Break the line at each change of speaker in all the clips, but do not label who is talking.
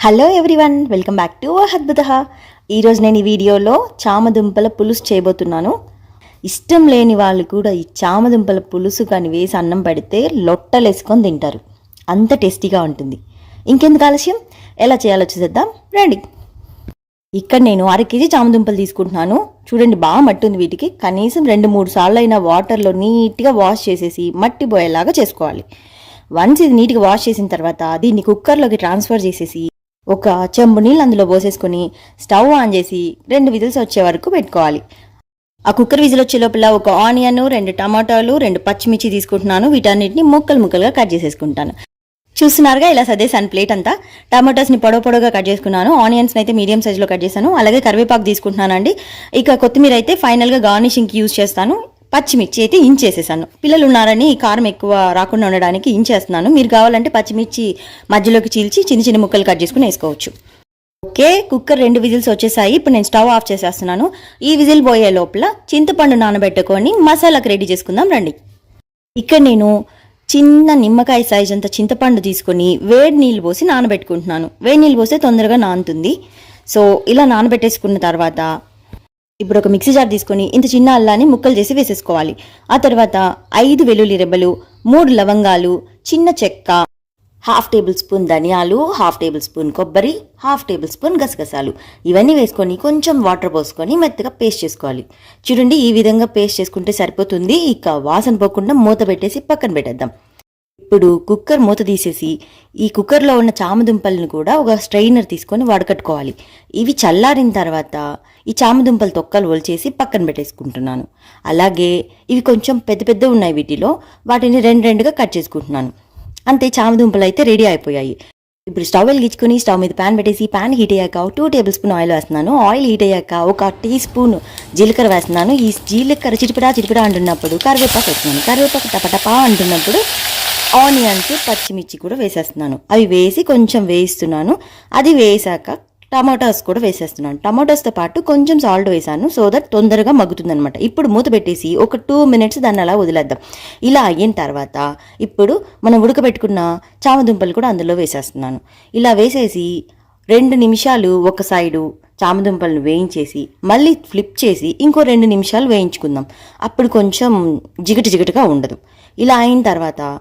Hello everyone welcome back to అద్భుత ఈరోజు నేను ఈ వీడియోలో చామదుంపల పులుసు చేయబోతున్నాను. ఇష్టం లేని వాళ్ళు కూడా ఈ చామదుంపల పులుసు కానీ వేసి అన్నం పెడితే లొట్టలేసుకొని తింటారు. అంత టేస్టీగా ఉంటుంది. ఇంకెందుకు ఆలస్యం? ఎలా చేయాలో చూసేద్దాం. రండి. ఇక్కడ నేను అర కేజీ చామదుంపలు తీసుకుంటున్నాను. చూడండి బాగా మట్టి ఉంది వీటికి. కనీసం రెండు మూడు సార్లు అయినా వాటర్లో నీట్గా వాష్ చేసేసి మట్టి పోయేలాగా చేసుకోవాలి. వన్స్ ఇది నీట్గా వాష్ చేసిన తర్వాత దీన్ని కుక్కర్లోకి ట్రాన్స్ఫర్ చేసేసి ఒక చెంబు నీళ్ళు అందులో పోసేసుకొని స్టవ్ ఆన్ చేసి రెండు విజిల్స్ వచ్చే వరకు పెట్టుకోవాలి. ఆ కుక్కర్ విజిల్ వచ్చే లోపల ఒక ఆనియన్ రెండు టమాటాలు రెండు పచ్చిమిర్చి తీసుకుంటున్నాను. వీటన్నిటిని ముక్కలు ముక్కలుగా కట్ చేసేసుకుంటాను. చూస్తున్నారుగా ఇలా సదేశాను ప్లేట్ అంతా. టమాటోస్ని పొడవు పొడవుగా కట్ చేసుకున్నాను. ఆనియన్స్ అయితే మీడియం సైజులో కట్ చేశాను. అలాగే కరివేపాకు తీసుకుంటున్నానండి. ఇక కొత్తిమీర అయితే ఫైనల్గా గార్నిషింగ్కి యూజ్ చేస్తాను. పచ్చిమిర్చి అయితే ఇంచేసేసాను. పిల్లలు ఉన్నారని కారం ఎక్కువ రాకుండా ఉండడానికి ఇంచేస్తున్నాను. మీరు కావాలంటే పచ్చిమిర్చి మధ్యలోకి చీల్చి చిన్న చిన్న ముక్కలు కట్ చేసుకుని వేసుకోవచ్చు. ఓకే కుక్కర్ రెండు విజిల్స్ వచ్చేసాయి. ఇప్పుడు నేను స్టవ్ ఆఫ్ చేసేస్తున్నాను. ఈ విజిల్ పోయే లోపల చింతపండు నానబెట్టుకొని మసాలాకి రెడీ చేసుకుందాం రండి. ఇక్కడ నేను చిన్న నిమ్మకాయ సైజ్ అంత చింతపండు తీసుకొని వేడి నీళ్ళు పోసి నానబెట్టుకుంటున్నాను. వేడి నీళ్ళు పోస్తే తొందరగా నానుతుంది. సో ఇలా నానబెట్టేసుకున్న తర్వాత ఇప్పుడు ఒక మిక్సీ జార్ తీసుకొని ఇంత చిన్న అల్లాన్ని ముక్కలు చేసి వేసేసుకోవాలి. ఆ తర్వాత ఐదు వెల్లుల్లి రెబ్బలు మూడు లవంగాలు చిన్న చెక్క హాఫ్ టేబుల్ స్పూన్ ధనియాలు హాఫ్ టేబుల్ స్పూన్ కొబ్బరి హాఫ్ టేబుల్ స్పూన్ గసగసాలు. ఇవన్నీ వేసుకొని కొంచెం వాటర్ పోసుకొని మెత్తగా పేస్ట్ చేసుకోవాలి. చూడండి ఈ విధంగా పేస్ట్ చేసుకుంటే సరిపోతుంది. ఇక వాసన పోకుండా మూత పెట్టేసి పక్కన పెట్టేద్దాం. ఇప్పుడు కుక్కర్ మూత తీసేసి ఈ కుక్కర్లో ఉన్న చామదుంపలను కూడా ఒక స్ట్రైనర్ తీసుకొని వడకట్టుకోవాలి. ఇవి చల్లారిన తర్వాత ఈ చామదుంపల తొక్కలు ఒలిచేసి పక్కన పెట్టేసుకుంటున్నాను. అలాగే ఇవి కొంచెం పెద్ద పెద్ద ఉన్నాయి వీటిలో వాటిని రెండు రెండుగా కట్ చేసుకుంటున్నాను. అంతే చామదుంపలు అయితే రెడీ అయిపోయాయి. ఇప్పుడు స్టవ్ వెలిగించుకొని స్టవ్ మీద ప్యాన్ పెట్టేసి ప్యాన్ హీట్ అయ్యాక టూ టేబుల్ స్పూన్ ఆయిల్ వేస్తున్నాను. ఆయిల్ హీట్ అయ్యాక ఒక టీ స్పూన్ జీలకర్ర వేస్తున్నాను. ఈ జీలకర్ర చిటిపడా చిటిపడా అంటున్నప్పుడు కరివేపాకు వేస్తున్నాను. కరివేపాకు టపటపా అంటున్నప్పుడు ఆనియన్స్ పచ్చిమిర్చి కూడా వేసేస్తున్నాను. అవి వేసి కొంచెం వేయిస్తున్నాను. అది వేసాక టమాటాస్ కూడా వేసేస్తున్నాను. టమాటాస్తో పాటు కొంచెం సాల్ట్ వేసాను. సో దట్ తొందరగా మగ్గుతుంది అనమాట ఇప్పుడు మూత పెట్టేసి ఒక టూ మినిట్స్ దాన్ని అలా వదిలేద్దాం. ఇలా అయిన తర్వాత ఇప్పుడు మనం ఉడకబెట్టుకున్న చామదుంపలు కూడా అందులో వేసేస్తున్నాను. ఇలా వేసేసి రెండు నిమిషాలు ఒక సైడు చామదుంపలను వేయించేసి మళ్ళీ ఫ్లిప్ చేసి ఇంకో రెండు నిమిషాలు వేయించుకుందాం. అప్పుడు కొంచెం జిగటి జిగటిగా ఉండదు. ఇలా అయిన తర్వాత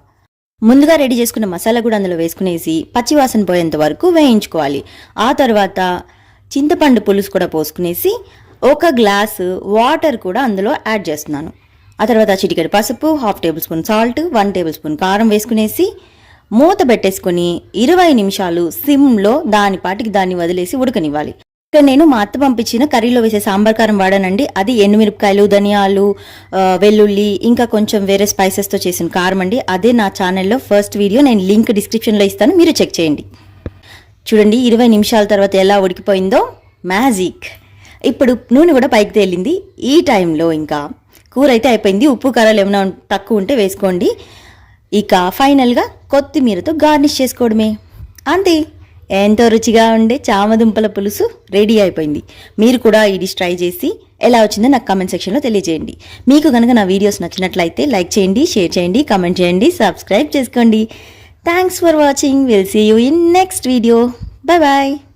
ముందుగా రెడీ చేసుకున్న మసాలా కూడా అందులో వేసుకునేసి పచ్చివాసన పోయేంత వరకు వేయించుకోవాలి. ఆ తర్వాత చింతపండు పులుసు కూడా పోసుకునేసి ఒక గ్లాసు వాటర్ కూడా అందులో యాడ్ చేస్తున్నాను. ఆ తర్వాత చిటికెడు పసుపు half tablespoon salt one tablespoon కారం వేసుకునేసి మూత పెట్టేసుకొని ఇరవై నిమిషాలు సిమ్లో దాని పాటికి దాన్ని వదిలేసి ఉడకనివ్వాలి. ఇక్కడ నేను మా అత్త పంపించిన కర్రీలో వేసే సాంబార్ కారం వాడానండి. అది ఎండుమిరపకాయలు ధనియాలు వెల్లుల్లి ఇంకా కొంచెం వేరే స్పైసెస్తో చేసిన కారం అండి. అదే నా ఛానల్లో ఫస్ట్ వీడియో నేను లింక్ డిస్క్రిప్షన్లో ఇస్తాను. మీరు చెక్ చేయండి. చూడండి ఇరవై నిమిషాల తర్వాత ఎలా ఉడికిపోయిందో. మ్యాజిక్ ఇప్పుడు నూనె కూడా పైకి తేలింది. ఈ టైంలో ఇంకా కూర అయితే అయిపోయింది. ఉప్పు కారాలు ఏమైనా తక్కువ ఉంటే వేసుకోండి. ఇక ఫైనల్గా కొత్తిమీరతో గార్నిష్ చేసుకోవడమే. అంతే. ఎంతో రుచిగా ఉండే చామదుంపల పులుసు రెడీ అయిపోయింది. మీరు కూడా ఈ డిష్ ట్రై చేసి ఎలా వచ్చిందో నాకు కామెంట్ సెక్షన్లో తెలియజేయండి. మీకు కనుక నా వీడియోస్ నచ్చినట్లయితే లైక్ చేయండి షేర్ చేయండి కామెంట్ చేయండి సబ్స్క్రైబ్ చేసుకోండి. Thanks for watching will see you in next video bye bye